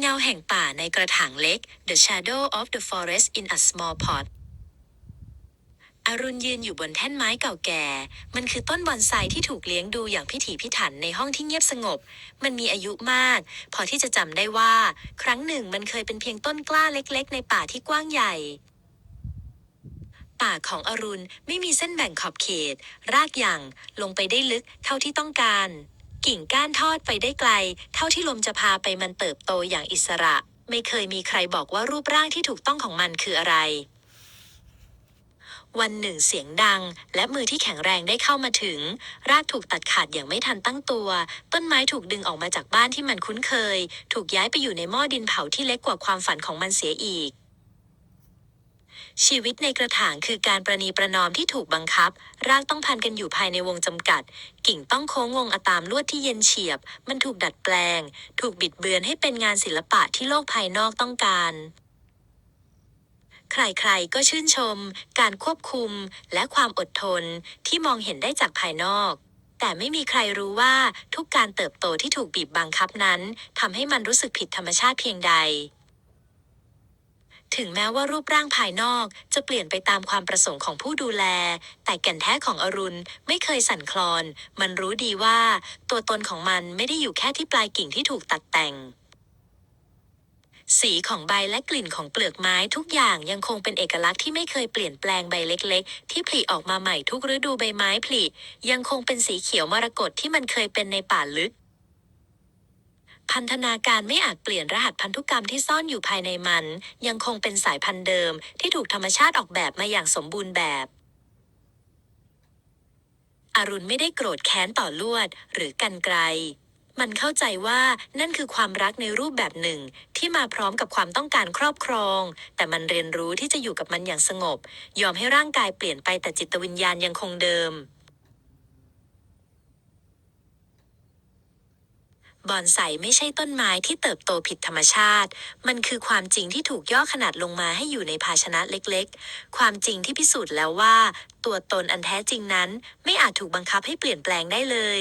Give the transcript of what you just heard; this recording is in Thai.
เงาแห่งป่าในกระถางเล็ก The Shadow of the Forest in a Small Pot อรุณยืนอยู่บนแท่นไม้เก่าแก่ มันคือต้นบอนไซที่ถูกเลี้ยงดูอย่างพิถีพิถันในห้องที่เงียบสงบ มันมีอายุมาก พอที่จะจำได้ว่า ครั้งหนึ่งมันเคยเป็นเพียงต้นกล้าเล็กๆ ในป่าที่กว้างใหญ่ ป่าของอรุณไม่มีเส้นแบ่งขอบเขต รากอย่างลงไปได้ลึกเท่าที่ต้องการ กิ่งก้านทอดไปได้ไกล เท่าที่ลมจะพาไปมันเติบโตอย่างอิสระ ไม่เคยมีใครบอกว่ารูปร่างที่ถูกต้องของมันคืออะไร วันหนึ่งเสียงดัง และมือที่แข็งแรงได้เข้ามาถึง รากถูกตัดขาดอย่างไม่ทันตั้งตัว ต้นไม้ถูกดึงออกมาจากบ้านที่มันคุ้นเคย ถูกย้ายไปอยู่ในหม้อดินเผาที่เล็กกว่าความฝันของมันเสียอีก ชีวิตในกระถางคือการประนีประนอมที่ถูกบังคับ รากต้องพันกันอยู่ภายในวงจำกัด กิ่งต้องโค้งวงอตามลวดที่เย็นเฉียบ มันถูกดัดแปลง ถูกบิดเบือนให้เป็นงานศิลปะที่โลกภายนอกต้องการใครๆ ก็ชื่นชม การควบคุม และความอดทนที่มองเห็นได้จากภายนอก แต่ไม่มีใครรู้ว่าทุกการเติบโตที่ถูกบีบบังคับนั้นทำให้มันรู้สึกผิดธรรมชาติเพียงใด ถึงแม้ว่ารูปร่างภายนอกจะเปลี่ยนไปตามความประสงค์ของผู้ดูแล แต่แก่นแท้ของอรุณไม่เคยสั่นคลอน มันรู้ดีว่า ตัวตนของมันไม่ได้อยู่แค่ที่ปลายกิ่งที่ถูกตัดแต่ง สีของใบและกลิ่นของเปลือกไม้ทุกอย่างยังคงเป็นเอกลักษณ์ที่ไม่เคยเปลี่ยนแปลงใบเล็กๆ ที่ผลิออกมาใหม่ทุกฤดูใบไม้ผลิยังคงเป็นสีเขียวมรกตที่มันเคยเป็นในป่าลึก พันธนาการไม่อาจเปลี่ยนรหัสพันธุกรรมที่ซ่อนอยู่ภายในมัน ยังคงเป็นสายพันธุ์เดิมที่ถูกธรรมชาติออกแบบมาอย่างสมบูรณ์แบบอรุณไม่ได้โกรธแค้นต่อลวด หรือกันไกล มันเข้าใจว่านั่นคือความรักในรูปแบบหนึ่ง ที่มาพร้อมกับความต้องการครอบครอง แต่มันเรียนรู้ที่จะอยู่กับมันอย่างสงบ ยอมให้ร่างกายเปลี่ยนไปแต่จิตวิญญาณยังคงเดิม บอนไซไม่ใช่ต้นไม้ที่เติบโตผิดธรรมชาติ มันคือความจริงที่ถูกย่อขนาดลงมาให้อยู่ในภาชนะเล็กๆ ความจริงที่พิสูจน์แล้วว่า ตัวตนอันแท้จริงนั้น ไม่อาจถูกบังคับให้เปลี่ยนแปลงได้เลย